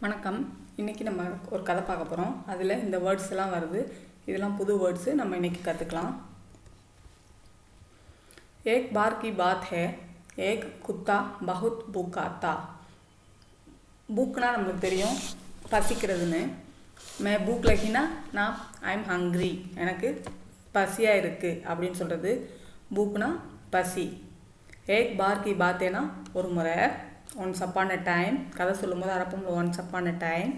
வணக்கம். இன்றைக்கி நம்ம ஒரு கதை பார்க்க போகிறோம் அதில் இந்த வேர்ட்ஸ் எல்லாம் வருது. இதெல்லாம் புது வேர்ட்ஸு நம்ம இன்றைக்கி கற்றுக்கலாம் ஏக் பார் கி பாத் ஹே. ஏக் குத்தா பகுத் பூக்கா தா பூக்னா நம்மளுக்கு தெரியும். பசிக்கிறதுன்னு. மே பூக் லகினா நான் ஐ எம் ஹங்க்ரி எனக்கு பசியாக இருக்குது அப்படின்னு சொல்கிறது பூக்னா பசி. ஏக் பார் கி பாத்தேனா ஒரு முறை. ஒன்ஸ் அப்பான டைம் கதை சொல்லும்போது அரப்பம் ஒன்ஸ் அப்பான டைம்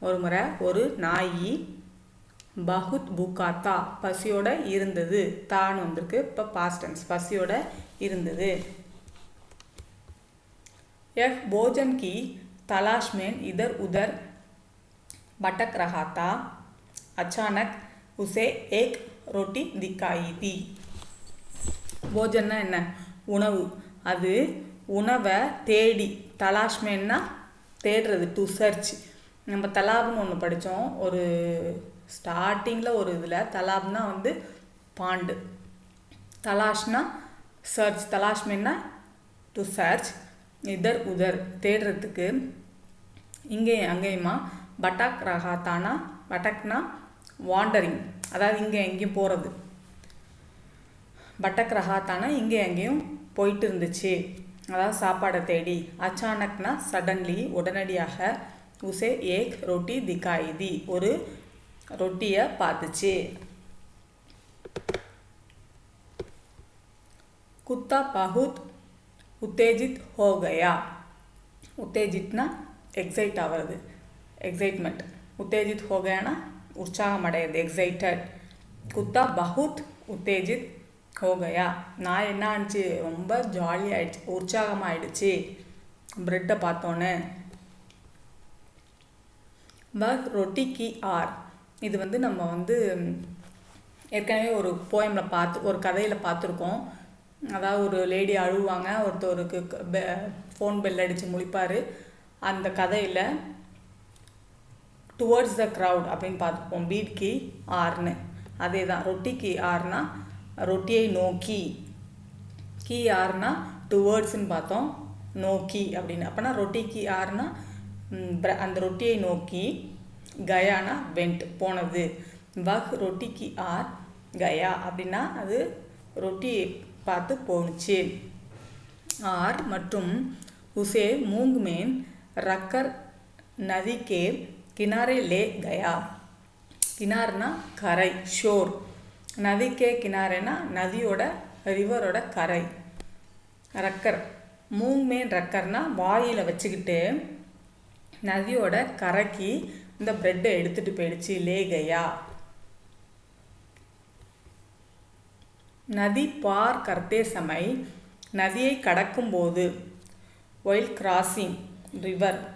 ஒரு முறை ஒரு நாய் பகுத் புக்காத்தா பசியோட இருந்தது தான் வந்திருக்கு இப்போ பாஸ்ட் டென்ஸ் பசியோட இருந்தது यह भोजन की तलाश में इधर उधर भटक रहा था अचानक उसे एक रोटी दिखाई दी போஜன்னா என்ன உணவு அது உணவை தேடி தலாஷ்மேன்னா தேடுறது டு சர்ச் நம்ம தலாப்னு ஒன்று படித்தோம் ஒரு ஸ்டார்டிங்கில் ஒரு இதில் தலாப்னா வந்து பாண்டு. தலாஷ்னா சர்ச் தலாஷ்மேன்னா டு சர்ச் இதர் உதர் தேடுறதுக்கு இங்கேயும் அங்கேயுமா? பட்டாக் ரகாத்தானா? பட்டக்னா வாண்டரிங் அதாவது இங்கே எங்கேயும் போகிறது பட்டக் ரகாத்தானா? இங்கே எங்கேயும் போயிட்டு இருந்துச்சு. அதாவது சாப்பாடை தேடி அச்சானக்னா சடன்லி உடனடியாக உசே ஏக் ரொட்டி திகாயிதி ஒரு ரொட்டியை பார்த்துச்சு குத்தா பகுத் உத்தேஜித் ஹோகயா உத்தேஜித்னா எக்ஸைட் ஆகிறது எக்ஸைட்மெண்ட் உத்தேஜித் ஹோகயானா உற்சாகம் அடையிறது எக்ஸைட்டட் குத்தா பகுத் உத்தேஜித் ஹோகையா நான் என்ன ஆனிச்சு? ரொம்ப ஜாலியாகிடுச்சு ஆயிடுச்சு. பிரெட்டை ப்ரெட்டை பார்த்தோன்னே பக் ரொட்டி கி ஆர். இது வந்து நம்ம வந்து ஏற்கனவே ஒரு போயமில் பார்த்து ஒரு கதையில் பார்த்துருக்கோம். அதாவது ஒரு லேடி அழுவாங்க. ஒருத்தருக்கு ஃபோன் பெல் அடித்து முழிப்பார். அந்த கதையில் டுவர்ட்ஸ் த க்ரௌட் அப்படின்னு பார்த்துப்போம். பீட் கி ஆர்னு. அதே தான் ரொட்டி கி ஆர்னா ரொட்டியை நோக்கி. கீ ஆர்னா டுவேர்ட்ஸ்ன்னு பார்த்தோம். நோக்கி அப்படின்னு. அப்போனா ரொட்டிக்கு ஆர்னா அந்த ரொட்டியை நோக்கி. கயானா வெண்ட் போனது. வக் ரொட்டிக்கு ஆர் கயா அப்படின்னா அது ரொட்டியை பார்த்து போணுச்சு. ஆர் மற்றும் உசே மூங்குமேன் மேன் ரக்கர் நதிக்கே கினாரே லே கயா. கினார்னா கரை ஷோர். நதிக்கே கினாரேனா நதியோட ரிவரோட கரை. ரக்கர். மூங் மேன் ரக்கர்னா வாயில் வச்சுக்கிட்டு நதியோட கரைக்கு இந்த ப்ரெட்டை எடுத்துகிட்டு போயிடுச்சு லேகையா. நதி பார் கர்த்தே சமை. நதியை கடக்கும்போது ஒயில் கிராசிங் ரிவர்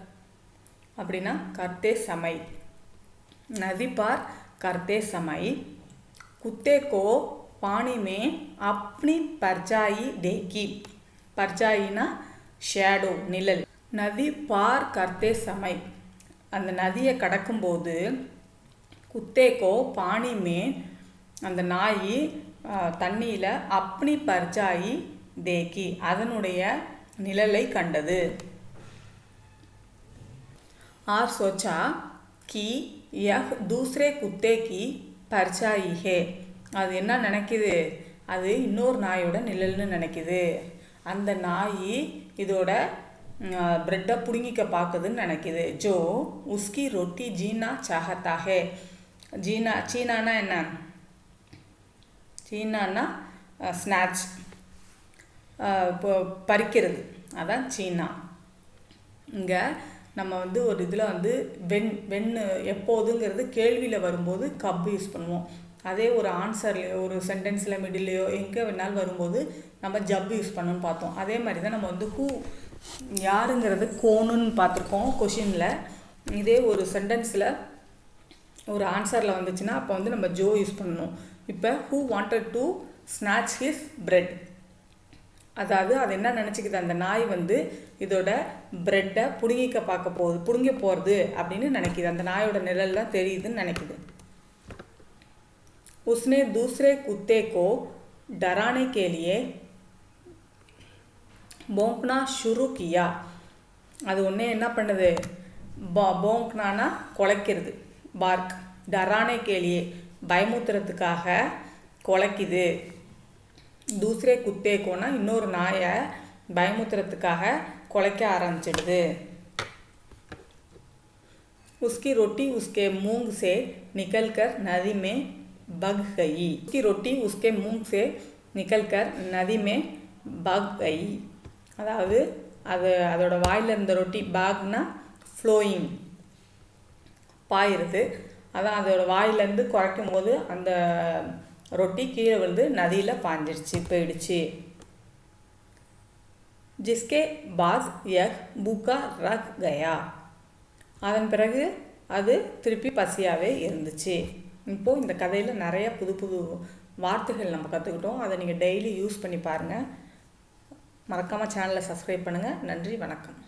அப்படின்னா கர்த்தே சமை. நதி பார் கர்த்தே சமை. குத்தே கோ பானி மே அப்னி பர்ஜாயி டேக்கி பர்ஜாயினா ஷேடோ நிழல். நதி பார் கர்த்தே சமை. அந்த நதியை கடக்கும்போது குத்தேக்கோ பானிமே அந்த நாய் தண்ணியில் அப்னி பர்ஜாயி தேக்கி அதனுடைய நிழலை கண்டது. ஆர் சோச்சா கி யஹ் தூசரே குத்தே கி பர்ஜாயி ஹே அது என்ன நினைக்குது? அது இன்னொரு நாயோட நிழல்னு நினைக்குது. அந்த நாய் இதோட பிரெட்டை பிடுங்கிக்க பார்க்குதுன்னு நினைக்குது. ஜோ உஸ்கி ரொட்டி ஜீனா சாகத்தாகே ஜீனா சீனானா என்ன? சீனானா ஸ்நாட்ச் இப்போ பறிக்கிறது. அதான் சீனா. இங்கே நம்ம வந்து ஒரு இதில் வந்து வெண் வெண் எப்போதுங்கிறது கேள்வியில் வரும்போது கப் யூஸ் பண்ணுவோம். அதே ஒரு ஆன்சர்லேயோ ஒரு சென்டென்ஸில் மிடில்லையோ எங்கே வேணாலும் வரும்போது நம்ம ஜப் யூஸ் பண்ணணும்னு பார்த்தோம். அதே மாதிரி தான் நம்ம வந்து ஹூ யாருங்கிறது கோணுன்னு பார்த்துருக்கோம் கொஷினில் இதே ஒரு சென்டென்ஸில் ஒரு ஆன்சரில் வந்துச்சுன்னா அப்போ வந்து நம்ம ஜோ யூஸ் பண்ணணும். இப்போ who wanted to snatch his bread அதாவது அது என்ன நினச்சிக்கிது? அந்த நாய் வந்து இதோட ப்ரெட்டை பிடுங்கிக்க பார்க்க போகுது பிடுங்க போகிறது அப்படின்னு நினைக்கிது. அந்த நாயோட நிழல்லாம் தெரியுதுன்னு நினைக்கிது. உஸ்னே தூஸ்ரே குத்தே கோ டரானே கேலியே போங்க்னா ஷுருக்கியா அது ஒன்றே என்ன பண்ணுது? பா போங்க்னானா குலைக்கிறது. பார்க் டரானே கேலியே பயமுத்துறதுக்காக குலைக்குது. தூசரே குத்தேக்கோனா இன்னொரு நாயை பயமுத்துறதுக்காக குலைக்க ஆரம்பிச்சிடுது उसकी रोटी उसके मूंग से निकलकर नदी में बग गई उसकी रोटी उसके मूंग से निकलकर नदी में बग गई அதாவது அது அதோட வாயில் இருந்த ரொட்டி பாக்னா ஃப்ளோயிங் பாயிருது அதான் அதோட வாயிலேருந்து குறைக்கும் போது அந்த ரொட்டி கீழே விழுந்து நதியில் பாஞ்சிடுச்சு போயிடுச்சு. ஜிஸ்கே பாஸ் யக் புக்கா ரக் கயா. அதன் பிறகு அது திருப்பி பசியாகவே இருந்துச்சு. இப்போது இந்த கதையில் நிறைய புது புது வார்த்தைகள் நம்ம கற்றுக்கிட்டோம் அதை நீங்கள் டெய்லி யூஸ் பண்ணி பாருங்கள் மறக்காமல் சேனலை சப்ஸ்கிரைப் பண்ணுங்கள் நன்றி வணக்கம்.